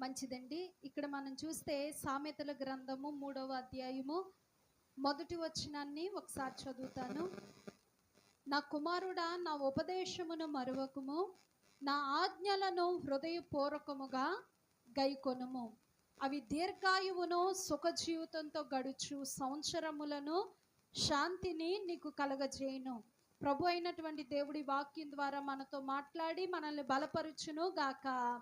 మంచిదండి. ఇక్కడ మనం చూస్తే సామెతల గ్రంథము మూడవ అధ్యాయము. మొదటి వచనాన్ని ఒకసారి చదువుతాను. నా కుమారుడా నా ఉపదేశమును మరువకుము. నా ఆజ్ఞలను హృదయపూర్వకముగా గైకొనుము. అవి దీర్ఘాయువును సుఖ జీవితంతో గడుచు సంవత్సరములను శాంతిని నీకు కలగజేయును. ప్రభు అయినటువంటి దేవుడి వాక్యం ద్వారా మనతో మాట్లాడి మనల్ని బలపరుచును గాక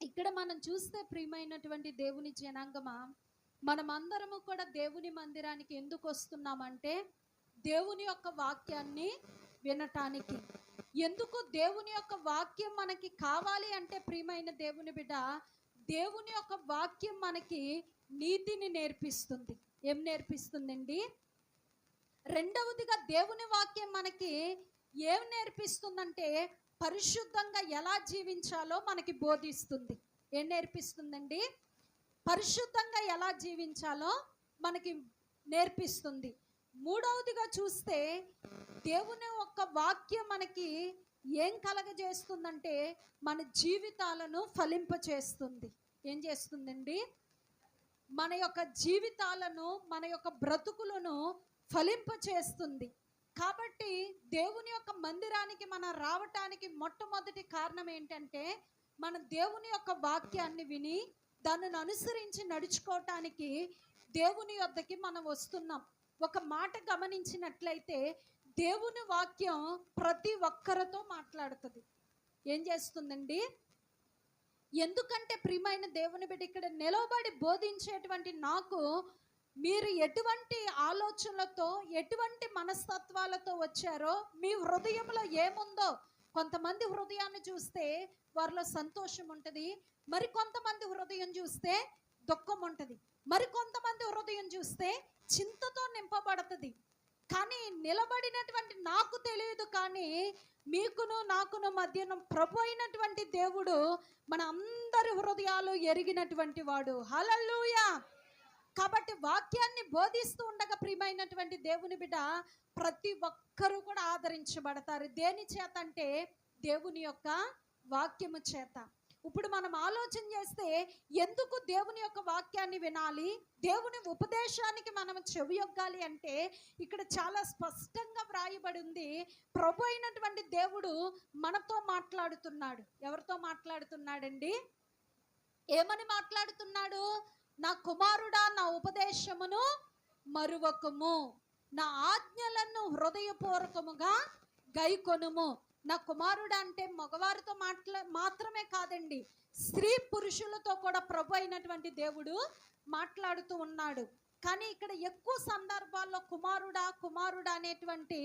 ఇక్కడ మనం చూస్తే ప్రియమైనటువంటి దేవుని జనాంగమా మనమందరము కూడా దేవుని మందిరానికి ఎందుకు వస్తున్నామంటే దేవుని యొక్క వాక్యాన్ని వినటానికి. ఎందుకు దేవుని యొక్క వాక్యం మనకి కావాలి అంటే ప్రియమైన దేవుని బిడ్డ దేవుని యొక్క వాక్యం మనకి నీతిని నేర్పిస్తుంది. ఏం నేర్పిస్తుందండి? రెండవదిగా దేవుని వాక్యం మనకి ఏం నేర్పిస్తుందంటే పరిశుద్ధంగా ఎలా జీవించాలో మనకి బోధిస్తుంది. ఏం నేర్పిస్తుందండి? పరిశుద్ధంగా ఎలా జీవించాలో మనకి నేర్పిస్తుంది. మూడవదిగా చూస్తే దేవుని యొక్క వాక్యం మనకి ఏం కలగజేస్తుందంటే మన జీవితాలను ఫలింపచేస్తుంది ఏం చేస్తుందండి? మన యొక్క జీవితాలను మన యొక్క బ్రతుకులను ఫలింపచేస్తుంది కాబట్టి దేవుని యొక్క మందిరానికి మనం రావటానికి మొట్టమొదటి కారణం ఏంటంటే మన దేవుని యొక్క వాక్యాన్ని విని దానిని అనుసరించి నడుచుకోవటానికి దేవుని యొద్దకి మనం వస్తున్నాం. ఒక మాట గమనించినట్లయితే దేవుని వాక్యం ప్రతి ఒక్కరితో మాట్లాడుతుంది. ఏం చేస్తుందండి? ఎందుకంటే ప్రియమైన దేవుని బిడ్డ ఇక్కడ నిలవబడి బోధించేటువంటి నాకు మీరు ఎటువంటి ఆలోచనలతో ఎటువంటి మనస్తత్వాలతో వచ్చారో మీ హృదయంలో ఏముందో కొంతమంది హృదయాన్ని చూస్తే వారిలో సంతోషం ఉంటుంది మరి కొంతమంది హృదయం చూస్తే దుఃఖం ఉంటుంది మరి కొంతమంది హృదయం చూస్తే చింతతో నింపబడుతుంది. కానీ నిలబడినటువంటి నాకు తెలియదు కానీ మీకును నాకును మధ్యన ప్రభు అయినటువంటి దేవుడు మన అందరి హృదయాలు ఎరిగినటువంటి వాడు. హలల్లుయా! కాబట్టి వాక్యాన్ని బోధిస్తూ ఉండగా ప్రియమైనటువంటి దేవుని బిడ్డ ప్రతి ఒక్కరూ కూడా ఆదరించబడతారు. దేని చేత అంటే దేవుని యొక్క వాక్యము చేత. ఇప్పుడు మనం ఆలోచన చేస్తే ఎందుకు దేవుని యొక్క వాక్యాన్ని వినాలి? దేవుని ఉపదేశానికి మనం చెవియొగ్గాలి అంటే ఇక్కడ చాలా స్పష్టంగా వ్రాయబడి ఉంది. ప్రభు అయినటువంటి దేవుడు మనతో మాట్లాడుతున్నాడు. ఎవరితో మాట్లాడుతున్నాడండి? ఏమని మాట్లాడుతున్నాడు? నా కుమారుడా నా ఉపదేశమును మరువకము. నా ఆజ్ఞలను హృదయపూర్వకముగా గైకొనుము. నా కుమారుడు అంటే మగవారితో మాట్లా మాత్రమే కాదండి స్త్రీ పురుషులతో కూడా ప్రభు అయినటువంటి దేవుడు మాట్లాడుతూ ఉన్నాడు. కానీ ఇక్కడ ఎక్కువ సందర్భాల్లో కుమారుడా కుమారుడా అనేటువంటి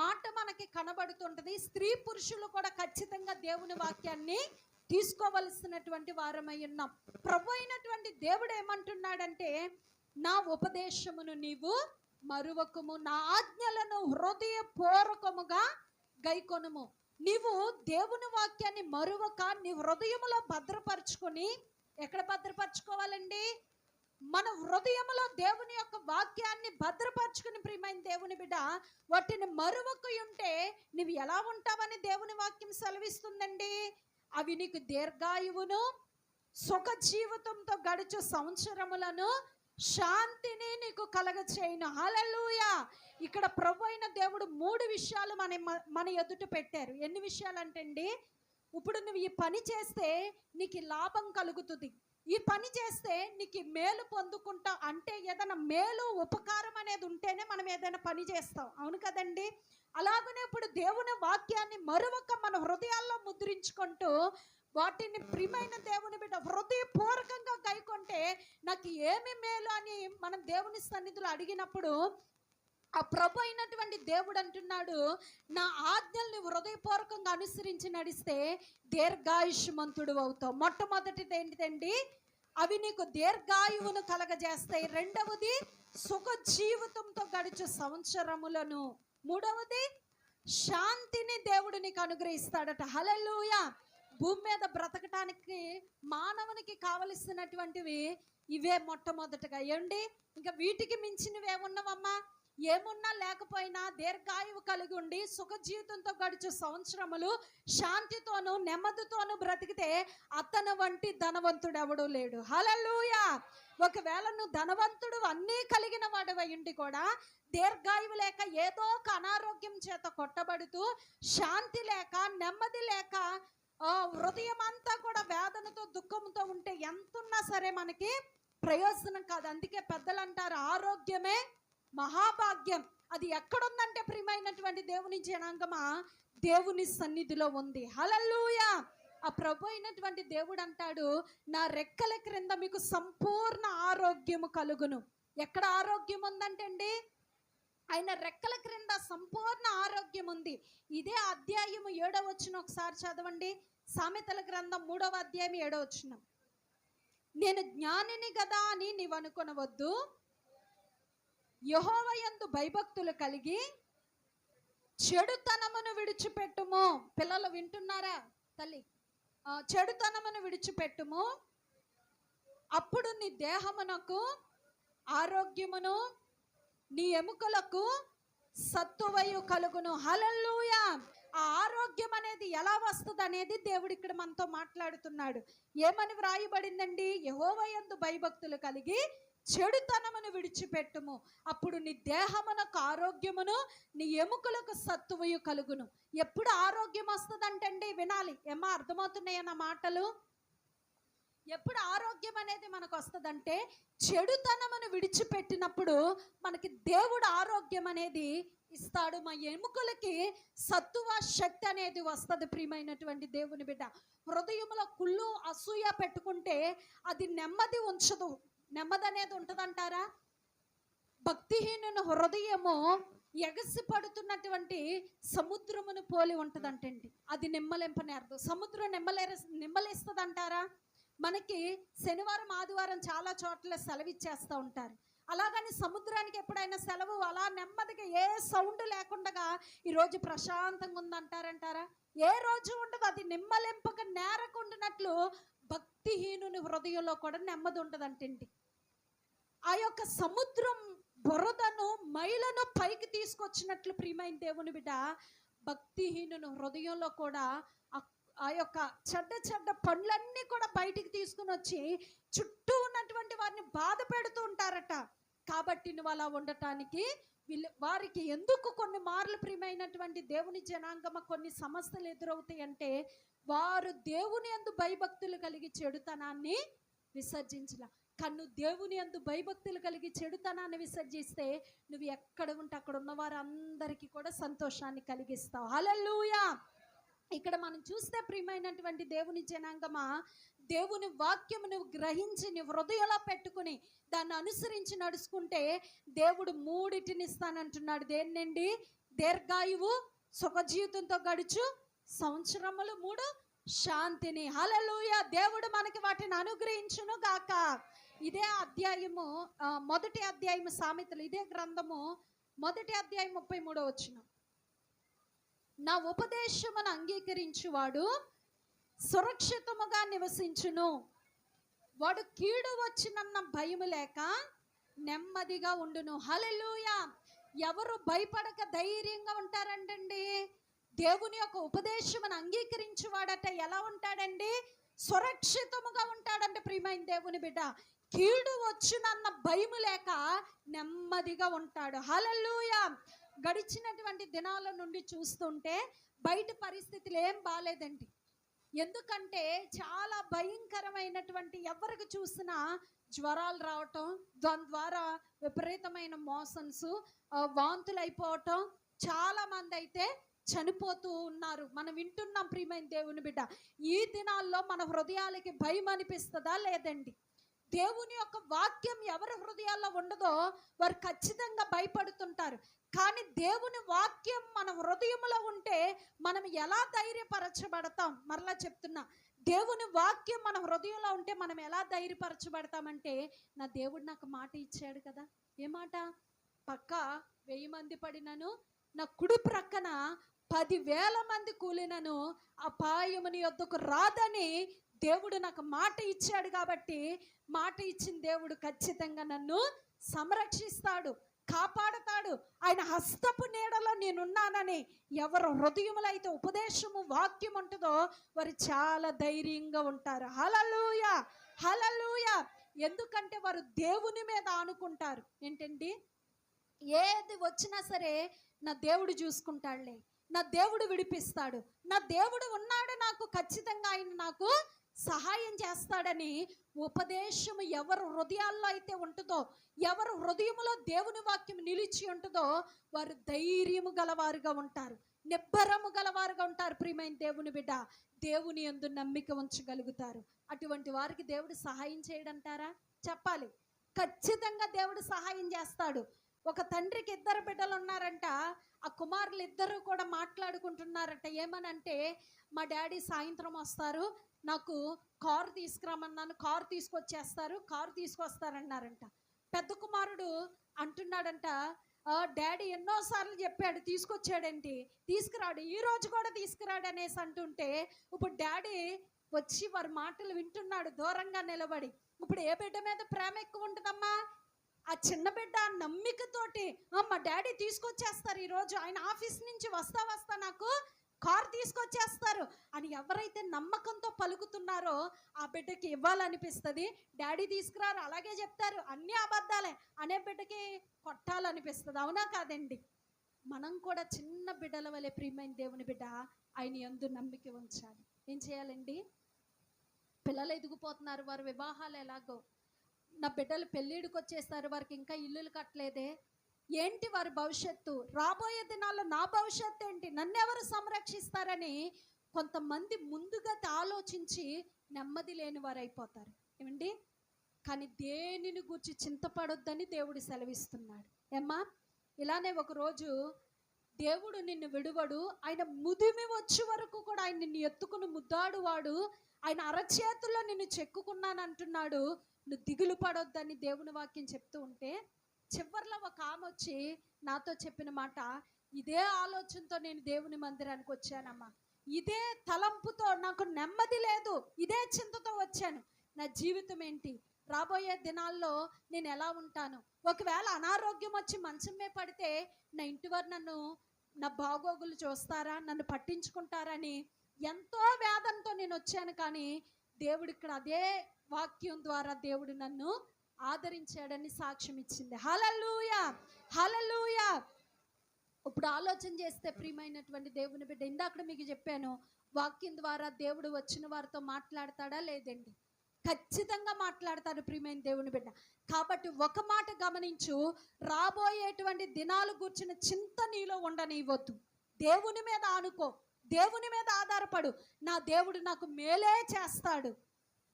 మాట మనకి కనబడుతుంటది. స్త్రీ పురుషులు కూడా ఖచ్చితంగా దేవుని వాక్యాన్ని తీసుకోవలసినటువంటి వారమై ఉన్నాం. ప్రభు అయినటువంటి దేవుడు ఏమంటున్నాడంటే నా ఉపదేశమును నీవు మరువకము నా ఆజ్ఞలను హృదయపూర్వకముగా గైకొనుము. నీవు దేవుని వాక్యాన్ని మరువక నీ హృదయములో భద్రపరుచుకొని ఎక్కడ భద్రపరచుకోవాలండి? మన హృదయంలో దేవుని యొక్క వాక్యాన్ని భద్రపరచుకుని ప్రియమైన దేవుని బిడ్డ వాటిని మరువకు ఉంటే నువ్వు ఎలా ఉంటావని దేవుని వాక్యం సెలవిస్తుందండి? అవి నీకు దీర్ఘాయువును సుఖ జీవితంతో గడుచు సంవత్సరములను శాంతిని నీకు కలగచేయను. హల్లెలూయా. ఇక్కడ ప్రభు అయిన దేవుడు మూడు విషయాలు మన మన ఎదుట పెట్టారు. ఎన్ని విషయాలు అంటే అండి ఇప్పుడు నువ్వు ఈ పని చేస్తే నీకు లాభం కలుగుతుంది. ఈ పని చేస్తే నీకు మేలు పొందుకుంటా అంటే ఏదైనా మేలు ఉపకారం అనేది ఉంటేనే మనం ఏదైనా పని చేస్తాం. అవును కదండి? అలాగనే ఇప్పుడు దేవుని వాక్యాన్ని మరొక మన హృదయాల్లో ముద్రించుకుంటూ వాటిని ప్రియమైన దేవుని బిడ్డ హృదయపూర్వకంగా గైకొంటే నాకు ఏమి మేలు అని మనం దేవుని సన్నిధిలో అడిగినప్పుడు ఆ ప్రభు అయినటువంటి దేవుడు అంటున్నాడు నా ఆజ్ఞల్ని హృదయపూర్వకంగా అనుసరించి నడిస్తే దీర్ఘాయుష్మంతుడు అవుతావు. మొట్టమొదటిది ఏంటిదండి? అవి నీకు దీర్ఘాయువును కలగజేస్తాయి. రెండవది సుఖ జీవితంతో గడిచే సంవత్సరములను. మూడవది శాంతిని దేవుడు నీకు అనుగ్రహిస్తాడట. హలలుయ భూమి మీద బ్రతకటానికి మానవునికి కావలసినటువంటివి ఇవే మొట్టమొదటగా. ఏమండి ఇంకా వీటికి మించినవి ఏమున్నావమ్మా? ఏమున్నా లేకపోయినా దీర్ఘాయువు కలిగి ఉండి సుఖ జీవితంతో గడిచే సంవత్సరములు శాంతితోనూ నెమ్మదితోనూ బ్రతికితే అతను వంటి ధనవంతుడు ఎవడూ లేడు. హలలుయా ఒకవేళ నువ్వు ధనవంతుడు అన్నీ కలిగిన వాడివై ఉండి కూడా దీర్ఘాయువు లేక ఏదో ఒక అనారోగ్యం చేత కొట్టబడుతూ శాంతి లేక నెమ్మది లేక ఆ, హృదయం అంతా కూడా వేదనతో దుఃఖంతో ఉంటే ఎంతున్నా సరే మనకి ప్రయోజనం కాదు. అందుకే పెద్దలు అంటారు ఆరోగ్యమే మహాభాగ్యం. అది ఎక్కడుందంటే ప్రియమైనటువంటి దేవుని జనాంగమా? దేవుని సన్నిధిలో ఉంది. హలల్లుయా! ఆ ప్రభు అయినటువంటి దేవుడు అంటాడు నా రెక్కల క్రింద మీకు సంపూర్ణ ఆరోగ్యము కలుగును. ఎక్కడ ఆరోగ్యం ఉందంటే అండి? ఆయన రెక్కల క్రింద సంపూర్ణ ఆరోగ్యం ఉంది ఇదే అధ్యాయము ఏడవ వచ్చిన ఒకసారి చదవండి. సామెతల గ్రంథం మూడవ అధ్యాయం ఏడవ వచ్చిన నేను జ్ఞానిని కదా అని నీవు అనుకొనవద్దు యహోవయందు భయభక్తులు కలిగి చెడుతనమును విడిచిపెట్టుము. పిల్లలు వింటున్నారా? తల్లి చెడుతనమును విడిచిపెట్టుము. అప్పుడు నీ దేహమునకు ఆరోగ్యమును నీ ఎముకలకు సత్తువయు కలుగును. హలల్లుయా! ఆ ఆరోగ్యం అనేది ఎలా వస్తుంది అనేది దేవుడు ఇక్కడ మనతో మాట్లాడుతున్నాడు. ఏమని వ్రాయబడిందండి? యహోవయందు భయభక్తులు కలిగి చెడుతనమును విడిచిపెట్టుము. అప్పుడు నీ దేహమునకు ఆరోగ్యమును నీ ఎముకలకు సత్తువయు కలుగును. ఎప్పుడు ఆరోగ్యం వస్తుందంటండి? వినాలి. ఏమా అర్థమవుతున్నాయన్న నా మాటలు? ఎప్పుడు ఆరోగ్యం అనేది మనకు వస్తుందంటే చెడుతనమును విడిచిపెట్టినప్పుడు మనకి దేవుడు ఆరోగ్యం అనేది ఇస్తాడు. మా ఎముకలకి సత్తువ శక్తి అనేది వస్తుంది ప్రియమైనటువంటి దేవుని బిడ్డ. హృదయంలో కుళ్ళు అసూయ పెట్టుకుంటే అది నెమ్మది ఉంచదు. నెమ్మది అనేది ఉంటుందంటారా? భక్తిహీనుని హృదయము ఎగసిపడుతున్నటువంటి సముద్రమును పోలి ఉంటుందంటండి. అది నిమ్మలింపని అర్థం. సముద్రం నిమ్మలే నిమ్మలేస్తుంది అంటారా మనకి శనివారం ఆదివారం చాలా చోట్ల సెలవు ఇచ్చేస్తూ ఉంటారు. అలాగని సముద్రానికి ఎప్పుడైనా సెలవు అలా నెమ్మదిగా ఏ సౌండ్ లేకుండా ఈరోజు ప్రశాంతంగా ఉందంటారంటారా? ఏ రోజు ఉండదు. అది నిమ్మలింపక నేరకుండినట్లు భక్తిహీనుని హృదయంలో కూడా నెమ్మది ఉండదంటండి ఆ యొక్క సముద్రం బురదను మైలను పైకి తీసుకొచ్చినట్లు ప్రియమైన దేవుని బిడ్డ భక్తిహీనుని హృదయంలో కూడా ఆ- యొక్క చెడ్డ చెడ్డ పనులన్నీ కూడా బయటికి తీసుకుని వచ్చి చుట్టూ ఉన్నటువంటి వారిని బాధ పెడుతూ ఉంటారట. కాబట్టి నువ్వు అలా ఉండటానికి వీళ్ళు వారికి ఎందుకు కొన్ని మార్లు ప్రియమైనటువంటి దేవుని జనాంగమ కొన్ని సమస్యలు ఎదురవుతాయి అంటే వారు దేవుని ఎందు భయభక్తులు కలిగి చెడుతనాన్ని విసర్జించలా. కన్ను దేవుని అందు భయభక్తులు కలిగి చెడుతనాన్ని విసర్జిస్తే నువ్వు ఎక్కడ ఉంటే అక్కడ ఉన్న వారందరికీ కూడా సంతోషాన్ని కలిగిస్తావు. హల్లెలూయా! ఇక్కడ మనం చూస్తే ప్రియమైనటువంటి దేవుని జనాంగమా దేవుని వాక్యము నువ్వు గ్రహించి నీ హృదయలో పెట్టుకుని దాన్ని అనుసరించి నడుచుకుంటే దేవుడు మూడిటిని ఇస్తానంటున్నాడు. దేన్నండి? దీర్ఘాయువు సుఖ జీవితంతో గడుచు సంవత్సరములు మూడు శాంతిని. హలలుయ దేవుడు మనకి వాటిని అనుగ్రహించును గాక ఇదే అధ్యాయము మొదటి అధ్యాయము సామెతలు ఇదే గ్రంథము మొదటి అధ్యాయం ముప్పై మూడో వచ్చిన నా ఉపదేశమును అంగీకరించువాడు సురక్షితముగా నివసించును. వాడు కీడు వచ్చినన్న భయము లేక నెమ్మదిగా ఉండును. హలెలుయ ఎవరు భయపడక ధైర్యంగా ఉంటారంటండి? దేవుని యొక్క ఉపదేశమును అంగీకరించువాడట ఎలా ఉంటాడండి? సురక్షితముగా ఉంటాడంటే ప్రియమైన దేవుని బిడ్డ. కీడు వచ్చునన్న భయం లేక నెమ్మదిగా ఉంటాడు. హల్లెలూయా! గడిచినటువంటి దినాల నుండి చూస్తుంటే బయట పరిస్థితులు ఏం బాగాలేదండి ఎందుకంటే చాలా భయంకరమైనటువంటి ఎవరికి చూసినా జ్వరాలు రావటం దాని ద్వారా విపరీతమైన మోషన్స్ వాంతులు అయిపోవటం చాలా మంది అయితే చనిపోతూ ఉన్నారు. మనం వింటున్నాం ప్రియమైన దేవుని బిడ్డ. ఈ దినాల్లో మన హృదయాలకి భయం అనిపిస్తుందా? లేదండి. దేవుని యొక్క వాక్యం ఎవరి హృదయాల్లో ఉండదో వారు ఖచ్చితంగా భయపడుతుంటారు. కానీ దేవుని వాక్యం మన హృదయంలో ఉంటే మనం ఎలా ధైర్యపరచబడతాం? మరలా చెప్తున్నా దేవుని వాక్యం మన హృదయంలో ఉంటే మనం ఎలా ధైర్యపరచబడతామంటే నా దేవుడు నాకు మాట ఇచ్చాడు కదా. ఏ మాట? పక్క వెయ్యి మంది పడినను నా కుడి ప్రక్కన పదివేల మంది కూలినను అపాయముని యొద్దకు రాదని దేవుడు నాకు మాట ఇచ్చాడు కాబట్టి మాట ఇచ్చిన దేవుడు ఖచ్చితంగా నన్ను సంరక్షిస్తాడు కాపాడతాడు. ఆయన హస్తపు నీడలో నేనున్నానని ఎవరు హృదయములు అయితే ఉపదేశము వాక్యం ఉంటుందో వారు చాలా ధైర్యంగా ఉంటారు. హలలుయ హలలుయ ఎందుకంటే వారు దేవుని మీద ఆనుకుంటారు. ఏంటండి? ఏది వచ్చినా సరే నా దేవుడు చూసుకుంటాడులే. నా దేవుడు విడిపిస్తాడు. నా దేవుడు ఉన్నాడు నాకు ఖచ్చితంగా ఆయన నాకు సహాయం చేస్తాడని ఉపదేశం ఎవరు హృదయాల్లో అయితే ఉంటుందో ఎవరు హృదయములో దేవుని వాక్యం నిలిచి ఉంటుందో వారు ధైర్యము గలవారుగా ఉంటారు. నిబ్బరము గలవారుగా ఉంటారు ప్రియమైన దేవుని బిడ్డ. దేవుని యందు నమ్మిక ఉంచగలుగుతారు. అటువంటి వారికి దేవుడు సహాయం చేయడంటారా? చెప్పాలి. ఖచ్చితంగా దేవుడు సహాయం చేస్తాడు. ఒక తండ్రికి ఇద్దరు బిడ్డలు ఉన్నారంట. ఆ కుమారులు ఇద్దరు కూడా మాట్లాడుకుంటున్నారట. ఏమనంటే మా డాడీ సాయంత్రం వస్తారు. నాకు కారు తీసుకురామన్నాను కారు తీసుకొచ్చేస్తారు కారు తీసుకొస్తారన్నారంట. పెద్ద కుమారుడు అంటున్నాడంట "ఆ, డాడీ ఎన్నోసార్లు చెప్పాడు తీసుకొచ్చాడేంటి తీసుకురాడు ఈ రోజు కూడా తీసుకురాడు అనేసి అంటుంటే ఇప్పుడు డాడీ వచ్చి వారి మాటలు వింటున్నాడు దూరంగా నిలబడి. ఇప్పుడు ఏ బిడ్డ మీద ప్రేమ ఎక్కువ ఉంటుందమ్మా? ఆ చిన్న బిడ్డ నమ్మికతోటి "ఆ, మా డాడీ తీసుకొచ్చేస్తారు ఈరోజు ఆయన ఆఫీస్ నుంచి వస్తా వస్తా నాకు కార్ తీసుకొచ్చేస్తారు అని ఎవరైతే నమ్మకంతో పలుకుతున్నారో ఆ బిడ్డకి ఇవ్వాలనిపిస్తుంది. డాడీ తీసుకురారు అలాగే చెప్తారు. అన్ని అబద్ధాలే అనే బిడ్డకి కొట్టాలనిపిస్తుంది. అవునా కాదండి? మనం కూడా చిన్న బిడ్డల వలె ప్రియమైన దేవుని బిడ్డ ఆయన ఎందు నమ్మిక ఉంచాలి. ఏం చేయాలండి? పిల్లలు ఎదిగిపోతున్నారు. వారి వివాహాలు ఎలాగో. నా బిడ్డలు పెళ్ళిడికి వచ్చేస్తారు. వారికి ఇంకా ఇల్లులు కట్టలేదే. ఏంటి వారి భవిష్యత్తు? రాబోయే దినాల్లో నా భవిష్యత్తు ఏంటి? నన్నెవరు సంరక్షిస్తారని కొంతమంది ముందుగా ఆలోచించి నెమ్మది లేని వారు అయిపోతారు ఏమండి? కానీ దేనిని గురించి చింతపడొద్దని దేవుడు సెలవిస్తున్నాడు. ఏమ్మా? ఇలానే ఒకరోజు దేవుడు నిన్ను విడువడు ఆయన ముదిమి వచ్చే వరకు కూడా ఆయన నిన్ను ఎత్తుకుని ముద్దాడువాడు ఆయన అరచేతుల్లో నిన్ను చెక్కుకున్నాను అంటున్నాడు నువ్వు దిగులు పడొద్దని దేవుని వాక్యం చెప్తూ ఉంటే చివరిలో ఒక ఆమె వచ్చి నాతో చెప్పిన మాట ఇదే ఆలోచనతో నేను దేవుని మందిరానికి వచ్చానమ్మా. ఇదే తలంపుతో నాకు నెమ్మది లేదు. ఇదే చింతతో వచ్చాను. నా జీవితం ఏంటి? రాబోయే దినాల్లో నేను ఎలా ఉంటాను? ఒకవేళ అనారోగ్యం వచ్చి మంచం మీద పడితే నా ఇంటి వారు నన్ను నా బాగోగులు చూస్తారా? నన్ను పట్టించుకుంటారని ఎంతో వేదంతో నేను వచ్చాను. కానీ దేవుడు ఇక్కడ అదే వాక్యం ద్వారా దేవుడు నన్ను ఆదరించాడని సాక్ష్యం ఇచ్చింది. హలలుయా హలలుయా ఇప్పుడు ఆలోచన చేస్తే ప్రియమైనటువంటి దేవుని బిడ్డ ఇందాక మీకు చెప్పాను వాక్యం ద్వారా దేవుడు వచ్చిన వారితో మాట్లాడతాడా లేదండి? ఖచ్చితంగా మాట్లాడతాడు ప్రియమైన దేవుని బిడ్డ. కాబట్టి ఒక మాట గమనించు రాబోయేటువంటి దినాలు కూర్చిన చింత నీలో ఉండనివ్వద్దు. దేవుని మీద ఆనుకో దేవుని మీద ఆధారపడు. నా దేవుడు నాకు మేలే చేస్తాడు.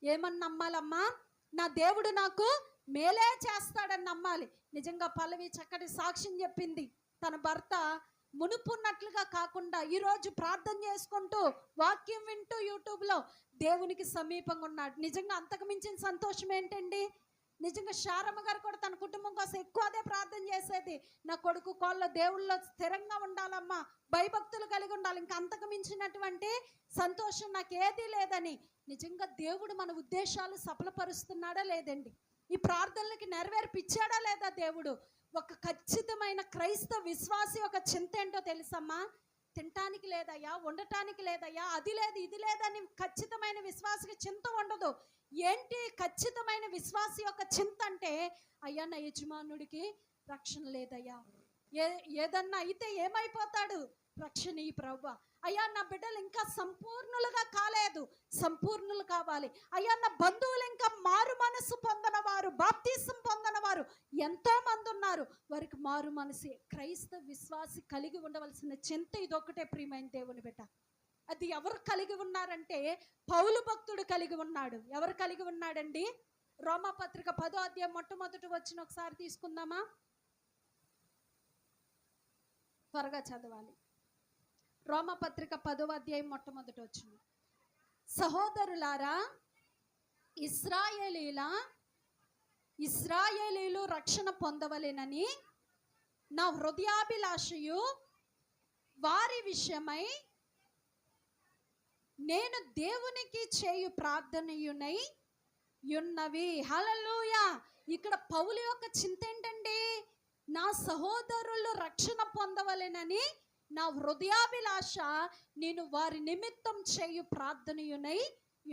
ఏమని నమ్మాలమ్మా? నా దేవుడు నాకు మేలే చేస్తాడని నమ్మాలి. నిజంగా పల్లవి చక్కటి సాక్ష్యం చెప్పింది. తన భర్త మునుపున్నట్లుగా కాకుండా ఈరోజు ప్రార్థన చేసుకుంటూ వాక్యం వింటూ యూట్యూబ్లో దేవునికి సమీపంగా ఉన్నాడు. నిజంగా అంతకు మించిన సంతోషం ఏంటండి? నిజంగా శారమ్మ గారు కూడా తన కుటుంబం కోసం ఎక్కువ అదే ప్రార్థన చేసేది. నా కొడుకు కోళ్ళ దేవుళ్ళలో స్థిరంగా ఉండాలమ్మా. భయభక్తులు కలిగి ఉండాలి. ఇంకా అంతకు మించినటువంటి సంతోషం నాకు ఏదీ లేదని. నిజంగా దేవుడు మన ఉద్దేశాలు సఫలపరుస్తున్నాడా లేదండి? ఈ ప్రార్థనలకి నెరవేర్పిచ్చాడా లేదా దేవుడు? ఒక ఖచ్చితమైన క్రైస్తవ విశ్వాసి ఒక చింత ఏంటో తెలుసమ్మా? తినటానికి లేదయ్యా ఉండటానికి లేదయ్యా అది లేదు ఇది లేదని ఖచ్చితమైన విశ్వాసకి చింత ఉండదు ఏంటి ఖచ్చితమైన విశ్వాసి యొక్క చింత అంటే అయ్యా నా యజమానుడికి రక్షణ లేదయ్యా. ఏ ఏదన్నా అయితే ఏమైపోతాడు? రక్షణ ఈ ప్రభు అయ్యా నా బిడ్డలు ఇంకా సంపూర్ణులుగా కాలేదు. సంపూర్ణులు కావాలి. అయ్యా నా బంధువులు ఇంకా మారు మనసు పొందిన వారు బాప్తీసం పొందిన వారు ఎంతో మంది ఉన్నారు. వారికి మారు మనసు క్రైస్తవ విశ్వాసి కలిగి ఉండవలసిన చింత ఇదొకటే ప్రియమైన దేవుని బిడ్డ. అది ఎవరు కలిగి ఉన్నారంటే పౌలు భక్తుడు కలిగి ఉన్నాడు. ఎవరు కలిగి ఉన్నాడండి? రోమపత్రిక పదో అధ్యాయం మొట్టమొదటి వచ్చిన ఒకసారి తీసుకుందామా? త్వరగా చదవాలి. రోమపత్రిక పదవ అధ్యాయం మొట్టమొదటి వచ్చింది సహోదరులారా ఇస్రాయేలీల ఇస్రాయేలీలు రక్షణ పొందవలేనని నా హృదయాభిలాషయు వారి విషయమై నేను దేవునికి చేయు ప్రార్థనయునై ఉన్నవి. హలలుయ ఇక్కడ పౌలు యొక్క చింత ఏంటండి? నా సహోదరులు రక్షణ పొందవలేనని నా హృదయాభిలాష నేను వారి నిమిత్తం చేయు ప్రార్థనయునై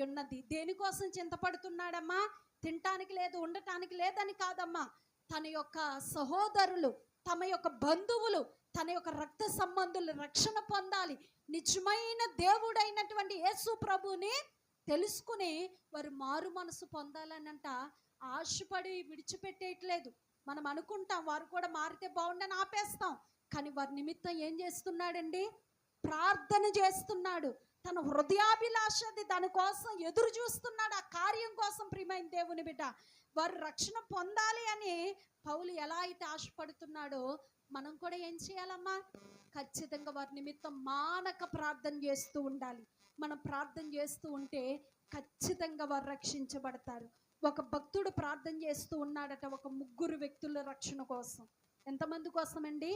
ఉన్నది. దేనికోసం చింతపడుతున్నాడమ్మా? తినటానికి లేదు ఉండటానికి లేదని కాదమ్మా. తన యొక్క సహోదరులు తమ యొక్క బంధువులు తన యొక్క రక్త సంబంధులు రక్షణ పొందాలి. నిజమైన దేవుడైనటువంటి యేసు ప్రభుని తెలుసుకుని వారు మారు మనసు పొందాలనంట ఆశపడి విడిచిపెట్టేయట్లేదు. మనం అనుకుంటాం వారు కూడా మారితే బాగుండని ఆపేస్తాం. కానీ వారి నిమిత్తం ఏం చేస్తున్నాడండి? ప్రార్థన చేస్తున్నాడు. తన హృదయాభిలాషది దానికోసం ఎదురు చూస్తున్నాడు. ఆ కార్యం కోసం ప్రియమైన దేవుని బిడ్డ వారు రక్షణ పొందాలి అని పౌలు ఎలా అయితే ఆశపడుతున్నాడో మనం కూడా ఏం చేయాలమ్మా? ఖచ్చితంగా వారి నిమిత్తం మానక ప్రార్థన చేస్తూ ఉండాలి. మనం ప్రార్థన చేస్తూ ఉంటే ఖచ్చితంగా వారు రక్షించబడతారు. ఒక భక్తుడు ప్రార్థన చేస్తూ ఉన్నాడట ఒక ముగ్గురు వ్యక్తుల రక్షణ కోసం. ఎంతమంది కోసం అండి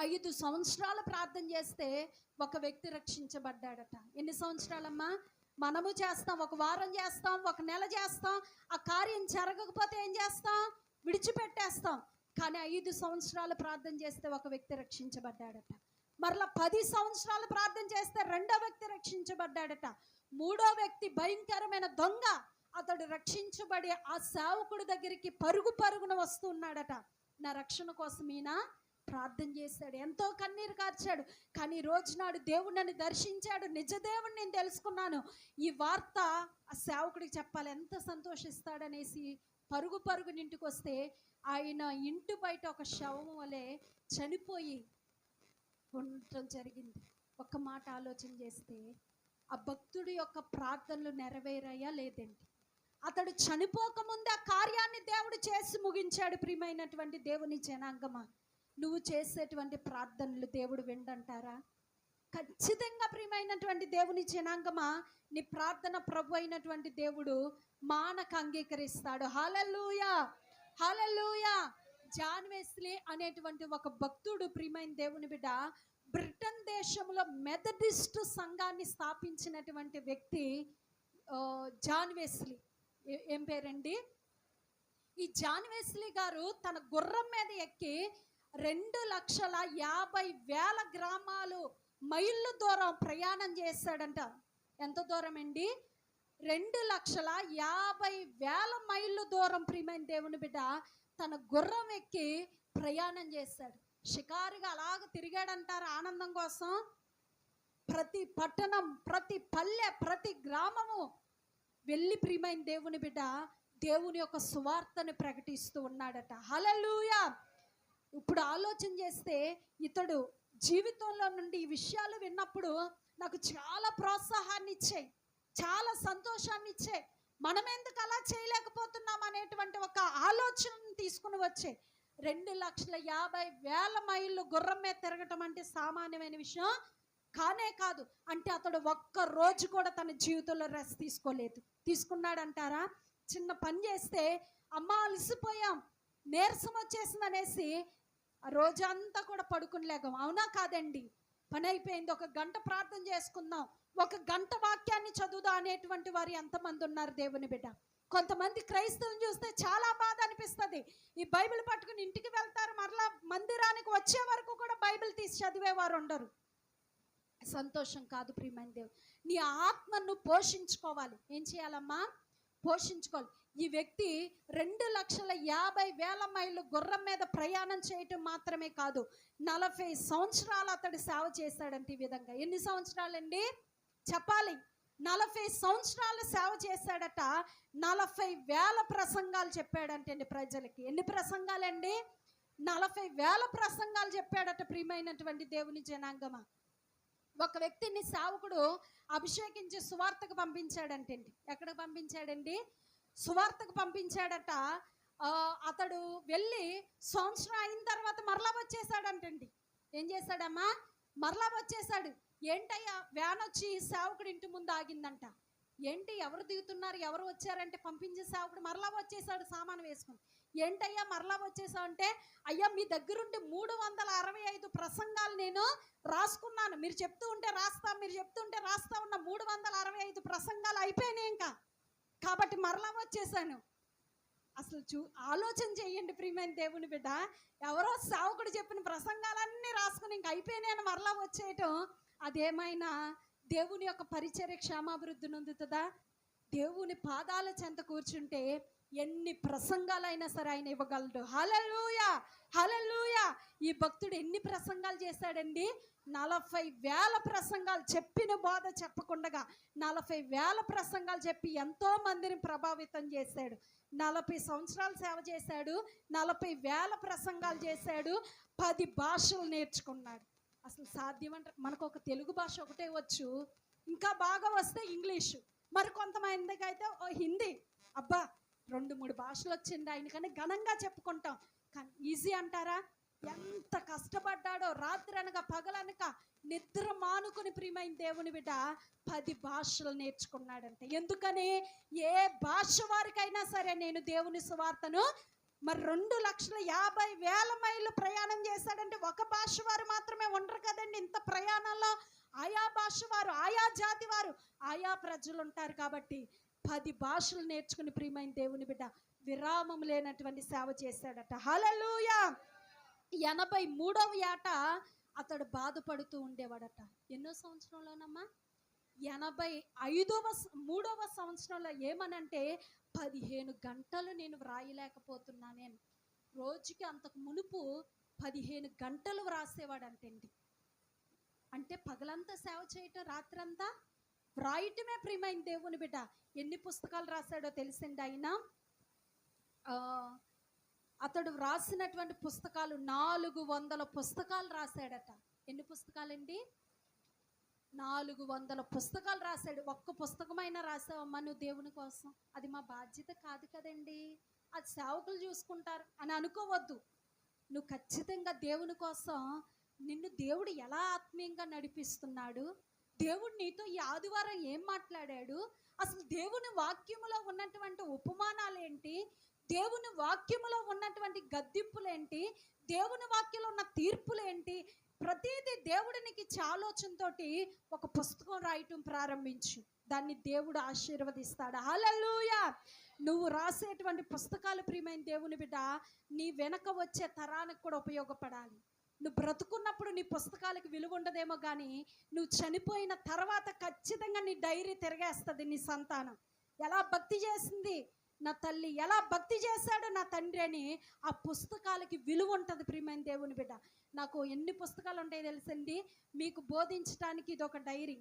ఐదు సంవత్సరాలు ప్రార్థన చేస్తే ఒక వ్యక్తి రక్షించబడ్డాడట. ఎన్ని సంవత్సరాలమ్మా? మనము చేస్తాం ఒక వారం చేస్తాం ఒక నెల చేస్తాం ఆ కార్యం జరగకపోతే ఏం చేస్తాం? విడిచిపెట్టేస్తాం. కానీ ఐదు సంవత్సరాలు ప్రార్థన చేస్తే ఒక వ్యక్తి రక్షించబడ్డాడట. మరలా పది సంవత్సరాలు ప్రార్థన చేస్తే రెండో వ్యక్తి రక్షించబడ్డాడట. మూడో వ్యక్తి భయంకరమైన దొంగ. అతడు రక్షించబడి ఆ సేవకుడి దగ్గరికి పరుగు పరుగున వస్తున్నాడట నా రక్షణ కోసం ఈయన ప్రార్థన చేశాడు. ఎంతో కన్నీరు కార్చాడు. కానీ రోజు నాడు దేవుడు నన్ను దర్శించాడు. నిజ దేవుడు నేను తెలుసుకున్నాను. ఈ వార్త ఆ సేవకుడికి చెప్పాలి. ఎంత సంతోషిస్తాడనేసి పరుగు పరుగు ఇంటికి వస్తే ఆయన ఇంటి బయట ఒక శవం వలె చనిపోయి ఉండటం జరిగింది. ఒక మాట ఆలోచన చేస్తే ఆ భక్తుడి యొక్క ప్రార్థనలు నెరవేరాయా లేదండి. అతడు చనిపోకముందే ఆ కార్యాన్ని దేవుడు చేసి ముగించాడు ప్రియమైనటువంటి దేవుని జనాంగమా. నువ్వు చేసేటువంటి ప్రార్థనలు దేవుడు విండంటారా? ఖచ్చితంగా ప్రియమైనటువంటి దేవుని జనాంగమా నీ ప్రార్థన ప్రభు అయినటువంటి దేవుడు మానక అంగీకరిస్తాడు. హాలూయా హాలూయా జాన్ వెస్లీ అనేటువంటి ఒక భక్తుడు ప్రియమైన దేవుని బిడ్డ బ్రిటన్ దేశంలో మెథడిస్ట్ సంఘాన్ని స్థాపించినటువంటి వ్యక్తి ఆ, జాన్ వెస్లీ. ఏం పేరండి? ఈ జాన్ వెస్లీ గారు తన గుర్రం మీద ఎక్కి రెండు లక్షల యాభై వేల గ్రామాలు మైళ్ళు దూరం ప్రయాణం చేస్తాడంట ఎంత దూరం అండి రెండు లక్షల యాభై వేల మైళ్ళు దూరం ప్రియమైన దేవుని బిడ్డ తన గుర్రం ఎక్కి ప్రయాణం చేశాడు. షికారుగా అలాగ తిరిగాడంటారు ఆనందం కోసం? ప్రతి పట్టణం ప్రతి పల్లె ప్రతి గ్రామము వెళ్ళి ప్రియమైన దేవుని బిడ్డ దేవుని యొక్క సువార్తను ప్రకటిస్తూ ఉన్నాడట. హలలుయా ఇప్పుడు ఆలోచన చేస్తే ఇతడు జీవితంలో నుండి ఈ విషయాలు విన్నప్పుడు నాకు చాలా ప్రోత్సాహాన్ని ఇచ్చాయి చాలా సంతోషాన్ని ఇచ్చాయి మనం ఎందుకు అలా చేయలేకపోతున్నాం అనేటువంటి ఒక ఆలోచనను తీసుకుని వచ్చే రెండు లక్షల యాభై వేల మైళ్ళు గుర్రం మీద తిరగటం అంటే సామాన్యమైన విషయం కానే కాదు. అంటే అతడు ఒక్క రోజు కూడా తన జీవితంలో రెస్ట్ తీసుకోలేదు. తీసుకున్నాడంటారా? చిన్న పని చేస్తే అమ్మ అలసిపోయాం. నీరసం వచ్చేసింది అనేసి ఆ రోజంతా కూడా పడుకుని లేగం. అవునా కాదండి? పని అయిపోయింది ఒక గంట ప్రార్థన చేసుకుందాం. ఒక గంట వాక్యాన్ని చదువుదాం అనేటువంటి వారు ఎంతమంది ఉన్నారు దేవుని బిడ్డ? కొంతమంది క్రైస్తవుని చూస్తే చాలా బాధ అనిపిస్తుంది. ఈ బైబిల్ పట్టుకుని ఇంటికి వెళ్తారు. మరలా మందిరానికి వచ్చే వరకు కూడా బైబిల్ తీసి చదివేవారు ఉండరు. సంతోషం కాదు ప్రియమైన దేవు నీ ఆత్మను పోషించుకోవాలి. ఏం చేయాలమ్మా? పోషించుకోవాలి. ఈ వ్యక్తి రెండు లక్షల యాభై వేల మైళ్ళు గుర్రం మీద ప్రయాణం చేయటం మాత్రమే కాదు నలభై సంవత్సరాలు అతడు సేవ చేశాడంటే ఈ విధంగా. ఎన్ని సంవత్సరాలండి? చెప్పాలి. నలభై సంవత్సరాలు సేవ చేశాడట నలభై వేల ప్రసంగాలు చెప్పాడంటే అండి ప్రజలకి. ఎన్ని ప్రసంగాలండి? నలభై వేల ప్రసంగాలు చెప్పాడట ప్రియమైనటువంటి దేవుని జనాంగమా. ఒక వ్యక్తిని సేవకుడు అభిషేకించి సువార్తకు పంపించాడంటండి. ఎక్కడికి పంపించాడండి? సువార్తకు పంపించాడట. ఆ, అతడు వెళ్ళి సంవత్సరం అయిన తర్వాత మరలా వచ్చేసాడంటండి. ఏం చేశాడమ్మా? మరలా వచ్చేసాడు. ఏంటయ్యా వ్యాన్ వచ్చి సేవకుడు ఇంటి ముందు ఆగిందంట. ఏంటి ఎవరు దిగుతున్నారు? ఎవరు వచ్చారంటే పంపించే సేవకుడు మరలా వచ్చేసాడు సామాను వేసుకుని. ఏంటయ్యా మరలా వచ్చేసావు? అంటే అయ్యా మీ దగ్గరుండి మూడు వందల అరవై ఐదు ప్రసంగాలు నేను రాసుకున్నాను. మీరు చెప్తూ ఉంటే రాస్తా మీరు చెప్తూ ఉంటే రాస్తా ఉన్న మూడు వందల అరవై ఐదు ప్రసంగాలు అయిపోయినాయి ఇంకా. కాబట్టి మరలా వచ్చేసాను. అసలు చూ ఆలోచన చేయండి ప్రియమైన దేవుని బిడ్డ. ఎవరో సావుకుడు చెప్పిన ప్రసంగాలన్నీ రాసుకుని ఇంక అయిపోయినాయని మరలా వచ్చేయటం అదేమైనా దేవుని యొక్క పరిచర్య క్షేమాభివృద్ధి నొందుతుందా? దేవుని పాదాల చెంత కూర్చుంటే ఎన్ని ప్రసంగాలైనా సరే ఆయన ఇవ్వగలడు. హలలుయ హలలుయ ఈ భక్తుడు ఎన్ని ప్రసంగాలు చేశాడండి? నలభై వేల ప్రసంగాలు చెప్పిన బోధ చెప్పకుండా నలభై వేల ప్రసంగాలు చెప్పి ఎంతో మందిని ప్రభావితం చేశాడు. నలభై సంవత్సరాలు సేవ చేశాడు. నలభై వేల ప్రసంగాలు చేశాడు. పది భాషలు నేర్చుకున్నాడు. అసలు సాధ్యమంటే మనకు ఒక తెలుగు భాష ఒకటే వచ్చు. ఇంకా బాగా వస్తే ఇంగ్లీషు. మరి కొంతమందికి అయితే ఓ హిందీ. అబ్బా! రెండు మూడు భాషలు వచ్చింది ఆయనకని ఘనంగా చెప్పుకుంటాం. కానీ ఈజీ అంటారా? ఎంత కష్టపడ్డాడో రాత్రి అనగా పగలనక నిద్ర మానుకుని ప్రియమైన దేవుని బిడ్డ పది భాషలు నేర్చుకున్నాడంటే. ఎందుకని? ఏ భాష వారికైనా సరే నేను దేవుని సువార్తను మరి రెండు లక్షల యాభై వేల మైళ్ళు ప్రయాణం చేశాడంటే ఒక భాష వారు మాత్రమే ఉండరు కదండి. ఇంత ప్రయాణంలో ఆయా భాష వారు ఆయా జాతి వారు ఆయా ప్రజలు ఉంటారు కాబట్టి పది భాషలు నేర్చుకుని ప్రియమైన దేవుని బిడ్డ విరామం లేనటువంటి సేవ చేశాడట. హలలుయ ఎనభై మూడవ ఏట అతడు బాధపడుతూ ఉండేవాడట. ఎన్నో సంవత్సరంలోనమ్మా? ఎనభై ఐదవ మూడవ సంవత్సరంలో ఏమనంటే పదిహేను గంటలు నేను వ్రాయలేకపోతున్నానే రోజుకి అంతకు మునుపు పదిహేను గంటలు వ్రాసేవాడంటండి. అంటే పగలంతా సేవ చేయటం రాత్రంతా? రాయటమే ప్రియమైన దేవుని బిడ్డ. ఎన్ని పుస్తకాలు రాశాడో తెలిసింది ఆయన? ఆ, అతడు వ్రాసినటువంటి పుస్తకాలు నాలుగు వందల పుస్తకాలు రాశాడట. ఎన్ని పుస్తకాలండి? నాలుగు వందల పుస్తకాలు రాశాడు. ఒక్క పుస్తకమైనా రాసావమ్మా నువ్వు దేవుని కోసం? అది మా బాధ్యత కాదు కదండి. అది సేవకులు చూసుకుంటారు అని అనుకోవద్దు. నువ్వు ఖచ్చితంగా దేవుని కోసం నిన్ను దేవుడు ఎలా ఆత్మీయంగా నడిపిస్తున్నాడు? దేవుడు నీతో ఈ ఆదివారం ఏం మాట్లాడాడు? అసలు దేవుని వాక్యములో ఉన్నటువంటి ఉపమానాలు ఏంటి దేవుని వాక్యములో ఉన్నటువంటి గద్దింపులేంటి? దేవుని వాక్యంలో ఉన్న తీర్పులేంటి? ప్రతిదీ దేవుడినికి చాలోచనతో ఆలోచనతోటి ఒక పుస్తకం రాయటం ప్రారంభించు. దాన్ని దేవుడు ఆశీర్వదిస్తాడు. హల్లెలూయా! నువ్వు రాసేటువంటి పుస్తకాలు ప్రియమైన దేవుని బిడ్డ నీ వెనక వచ్చే తరానికి కూడా ఉపయోగపడాలి. నువ్వు బ్రతుకున్నప్పుడు నీ పుస్తకాలకు విలువ ఉండదేమో కానీ నువ్వు చనిపోయిన తర్వాత ఖచ్చితంగా నీ డైరీ తిరగేస్తుంది నీ సంతానం. ఎలా భక్తి చేసింది? నా తల్లి ఎలా భక్తి చేశాడు నా తండ్రి అని ఆ పుస్తకాలకి విలువ ఉంటుంది ప్రియమైన దేవుని బిడ్డ. నాకు ఎన్ని పుస్తకాలు ఉంటాయో తెలుసండి? మీకు బోధించడానికి ఇది ఒక డైరీ.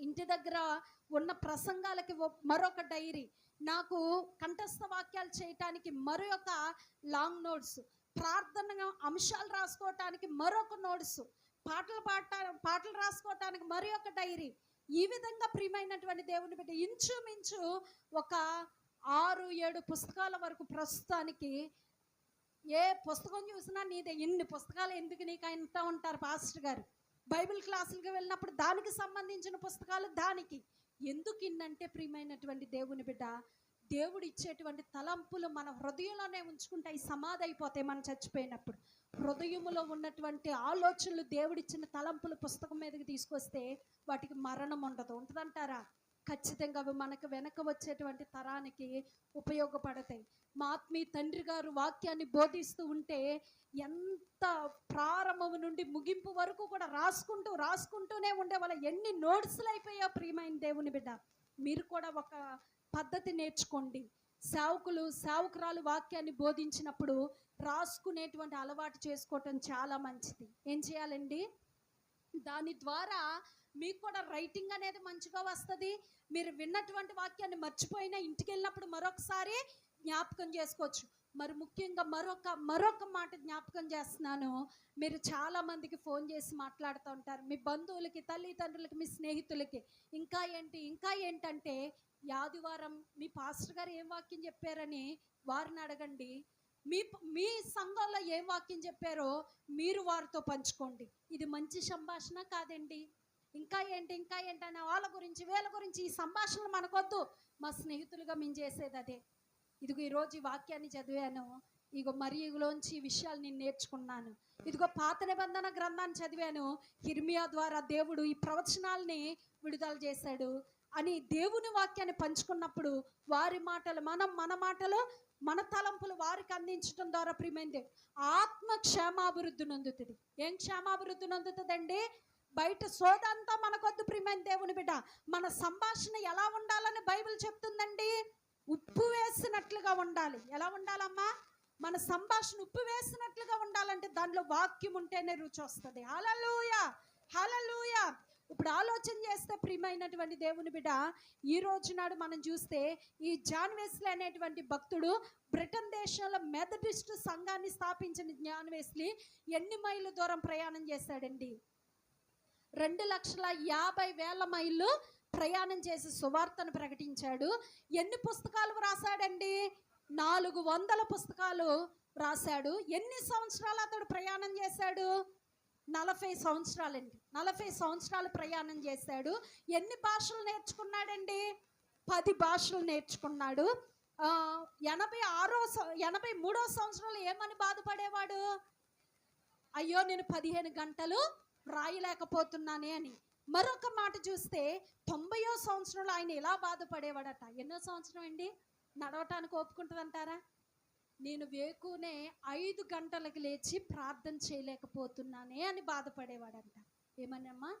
ఇంటి దగ్గర ఉన్న ప్రసంగాలకి మరొక డైరీ. నాకు కంఠస్థ వాక్యాలు చేయటానికి మరొక లాంగ్ నోట్స్. ప్రార్థన అంశాలు రాసుకోవటానికి మరొక నోట్స్. పాటలు పాడటా పాటలు రాసుకోవటానికి మరి ఒక డైరీ. ఈ విధంగా ప్రియమైనటువంటి దేవుని బిడ్డ ఇంచుమించు ఒక ఆరు ఏడు పుస్తకాల వరకు ప్రస్తుతానికి ఏ పుస్తకం చూసినా నీదే. ఇన్ని పుస్తకాలు ఎందుకు నీకు అంతా ఉంటారు పాస్టర్ గారు? బైబిల్ క్లాసులకు వెళ్ళినప్పుడు దానికి సంబంధించిన పుస్తకాలు దానికి. ఎందుకు ఇన్నంటే ప్రియమైనటువంటి దేవుని బిడ్డ దేవుడు ఇచ్చేటువంటి తలంపులు మన హృదయంలోనే ఉంచుకుంటే అవి సమాధి అయిపోతాయి మనం చచ్చిపోయినప్పుడు. హృదయములో ఉన్నటువంటి ఆలోచనలు దేవుడిచ్చిన తలంపులు పుస్తకం మీదకి తీసుకొస్తే వాటికి మరణం ఉండదు. ఉంటుందంటారా? ఖచ్చితంగా అవి మనకు వెనక వచ్చేటువంటి తరానికి ఉపయోగపడతాయి. మా ఆత్మీయ తండ్రి గారు వాక్యాన్ని బోధిస్తూ ఉంటే ఎంత ప్రారంభం నుండి ముగింపు వరకు కూడా రాసుకుంటూ రాసుకుంటూనే ఉండే వాళ్ళ ఎన్ని నోట్స్లు అయిపోయా ప్రియమైన దేవుని బిడ్డ? మీరు కూడా ఒక పద్ధతి నేర్చుకోండి. సేవకులు సేవకురాలు వాక్యాన్ని బోధించినప్పుడు రాసుకునేటువంటి అలవాటు చేసుకోవటం చాలా మంచిది. ఏం చేయాలండి? దాని ద్వారా మీకు కూడా రైటింగ్ అనేది మంచిగా వస్తుంది. మీరు విన్నటువంటి వాక్యాన్ని మర్చిపోయినా ఇంటికి వెళ్ళినప్పుడు మరొకసారి జ్ఞాపకం చేసుకోవచ్చు. మరి ముఖ్యంగా మరొక మరొక మాట జ్ఞాపకం చేస్తున్నాను. మీరు చాలా మందికి ఫోన్ చేసి మాట్లాడుతూ ఉంటారు. మీ బంధువులకి తల్లిదండ్రులకి మీ స్నేహితులకి. ఇంకా ఏంటి? ఇంకా ఏంటంటే ఆదివారం మీ పాస్టర్ గారు ఏం వాక్యం చెప్పారని వారిని అడగండి. మీ మీ సంఘంలో ఏం వాక్యం చెప్పారో మీరు వారితో పంచుకోండి. ఇది మంచి సంభాషణ కాదండి. ఇంకా ఏంటి ఇంకా ఏంటి అనే వాళ్ళ గురించి వీళ్ళ గురించి ఈ సంభాషణలు మనకొద్దు. మా స్నేహితులుగా మేము చేసేది అదే. ఇదిగో ఈరోజు ఈ వాక్యాన్ని చదివాను. ఇగో మరియులోంచి ఈ విషయాలు నేను నేర్చుకున్నాను. ఇదిగో పాత నిబంధన గ్రంథాన్ని చదివాను. హిర్మియా ద్వారా దేవుడు ఈ ప్రవచనాల్ని విడుదల చేశాడు. అని దేవుని వాక్యాన్ని పంచుకున్నప్పుడు వారి మాటలు మనం మన మాటలు మన తలంపులు వారికి అందించడం ద్వారా ప్రియమైంది ఆత్మ క్షేమాభివృద్ధి నొందుతుంది. ఏం క్షేమాభివృద్ధి నొందుతుందండి? బయట సోదంతా మనకొద్దు ప్రియమైన దేవుని బిడ్డ. మన సంభాషణ ఎలా ఉండాలని బైబిల్ చెప్తుందండి? ఉప్పు వేసినట్లుగా ఉండాలి. ఎలా ఉండాలమ్మా? మన సంభాషణ ఉప్పు వేసినట్లుగా ఉండాలంటే దానిలో వాక్యం ఉంటేనే రుచి వస్తుంది. హలలుయ హలలుయ ఇప్పుడు ఆలోచన చేస్తే ప్రియమైనటువంటి దేవుని బిడ్డ ఈ రోజు నాడు మనం చూస్తే ఈ జాన్ వెస్లీ అనేటువంటి భక్తుడు బ్రిటన్ దేశంలో మెథడిస్ట్ సంఘాన్ని స్థాపించిన జ్ఞాన్ వెస్లీ ఎన్ని మైళ్ళు దూరం ప్రయాణం చేశాడండి? రెండు లక్షల యాభై వేల మైళ్ళు ప్రయాణం చేసి సువార్తను ప్రకటించాడు. ఎన్ని పుస్తకాలు వ్రాసాడండి నాలుగు వందల పుస్తకాలు రాశాడు ఎన్ని సంవత్సరాలు అతడు ప్రయాణం చేశాడు? నలభై సంవత్సరాలండి. నలభై సంవత్సరాలు ప్రయాణం చేశాడు. ఎన్ని భాషలు నేర్చుకున్నాడండి? పది భాషలు నేర్చుకున్నాడు. ఆ, ఎనభై ఆరో ఎనభై మూడో సంవత్సరంలో ఏమని బాధపడేవాడు? అయ్యో నేను పదిహేను గంటలు రాయలేకపోతున్నానే అని. మరొక మాట చూస్తే తొంభయో సంవత్సరంలో ఆయన ఎలా బాధపడేవాడట? ఎన్నో సంవత్సరం అండి? నడవటానికి ఒప్పుకుంటుందంటారా? నేను వేకునే ఐదు గంటలకు లేచి ప్రార్థన చేయలేకపోతున్నానే అని బాధపడేవాడంట. ఏమనమ్మా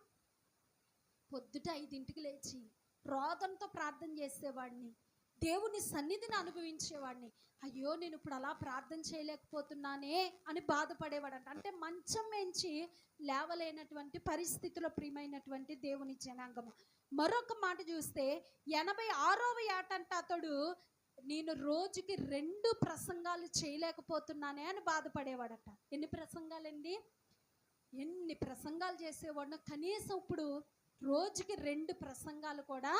పొద్దుట ఐదింటికి లేచి రోదంతో ప్రార్థన చేసేవాడిని దేవుని సన్నిధిని అనుభవించేవాడిని. అయ్యో నేను ఇప్పుడు అలా ప్రార్థన చేయలేకపోతున్నానే అని బాధపడేవాడంట. అంటే మంచం ఎంచి లేవలేనటువంటి పరిస్థితిలో ప్రియమైనటువంటి దేవుని జనాంగము. మరొక మాట చూస్తే ఎనభై ఆరవ ఏటంట అతడు నేను రోజుకి రెండు ప్రసంగాలు చేయలేకపోతున్నానే అని బాధపడేవాడట. ఎన్ని ప్రసంగాలండి? ఎన్ని ప్రసంగాలు చేసేవాడు కనీసం ఇప్పుడు రోజుకి రెండు ప్రసంగాలు కూడా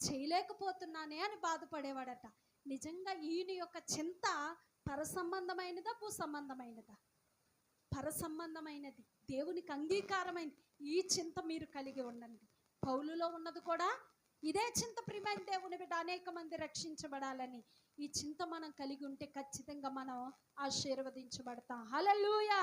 చేయలేకపోతున్నానే అని బాధపడేవాడట. నిజంగా ఈయన యొక్క చింత పరసంబంధమైనదా భూ సంబంధమైనదా పరసంబంధమైనది. దేవునికి అంగీకారమైనది ఈ చింత మీరు కలిగి ఉండండి. పౌలులో ఉన్నది కూడా ఇదే చింత ప్రియమైన దేవుని బిడ్డ అనేక మంది రక్షించబడాలని ఈ చింత మనం కలిగి ఉంటే ఖచ్చితంగా మనం ఆశీర్వదించబడతాం. హలలుయా